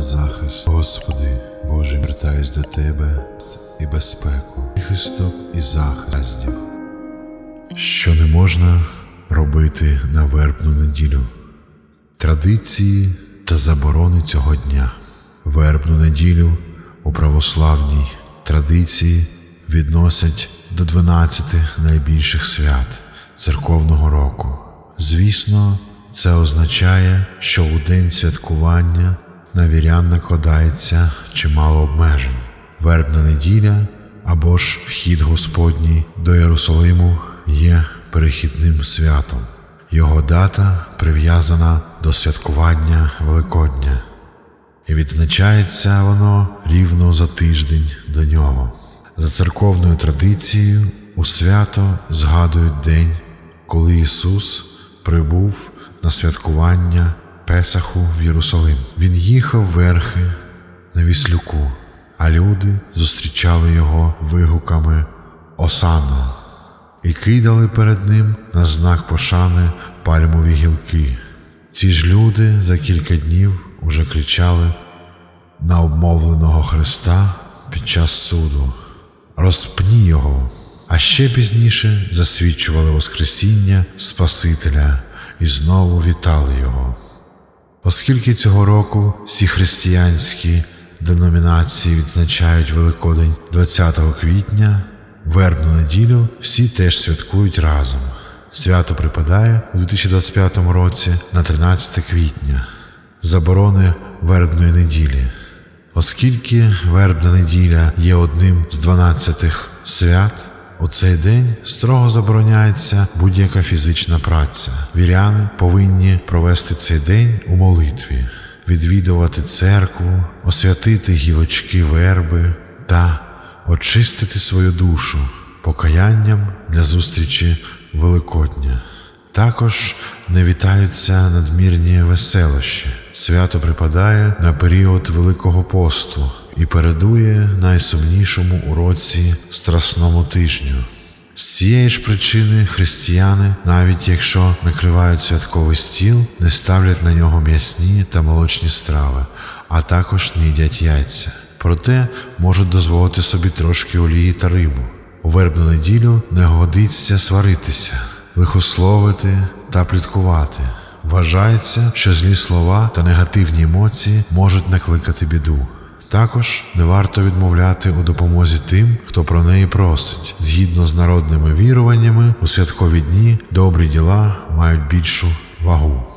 захист. Господи, Боже, вертаюсь до Тебе і безпеку, і хисток і захистів, що не можна робити на вербну неділю, традиції та заборони цього дня. Вербну неділю у православній традиції відносять до 12 найбільших свят церковного року. Звісно, це означає, що у день святкування на вірян накладається чимало обмежень. Вербна неділя або ж вхід Господній до Єрусалиму є перехідним святом. Його дата прив'язана до святкування Великодня, і відзначається воно рівно за тиждень до нього. За церковною традицією у свято згадують день, коли Ісус прибув на святкування Песаху в Єрусалим. Він їхав верхи на віслюку, а люди зустрічали його вигуками Осана і кидали перед ним на знак пошани пальмові гілки. Ці ж люди за кілька днів уже кричали на обмовленого Христа під час суду розпні його. А ще пізніше засвідчували Воскресіння Спасителя і знову вітали Його. Оскільки цього року всі християнські деномінації відзначають Великодень 20 квітня, вербну неділю всі теж святкують разом. Свято припадає у 2025 році на 13 квітня, заборони вербної неділі. Оскільки вербна неділя є одним з 12 свят, у цей день строго забороняється будь-яка фізична праця. Віряни повинні провести цей день у молитві, відвідувати церкву, освятити гілочки верби та очистити свою душу покаянням для зустрічі Великодня. Також не вітаються надмірні веселощі. Свято припадає на період Великого посту і передує найсумнішому у році страсному тижню. З цієї ж причини християни, навіть якщо накривають святковий стіл, не ставлять на нього м'ясні та молочні страви, а також не їдять яйця. Проте можуть дозволити собі трошки олії та рибу. У вербну неділю не годиться сваритися, лихословити та пліткувати. Вважається, що злі слова та негативні емоції можуть накликати біду. Також не варто відмовляти у допомозі тим, хто про неї просить. Згідно з народними віруваннями, у святкові дні добрі діла мають більшу вагу.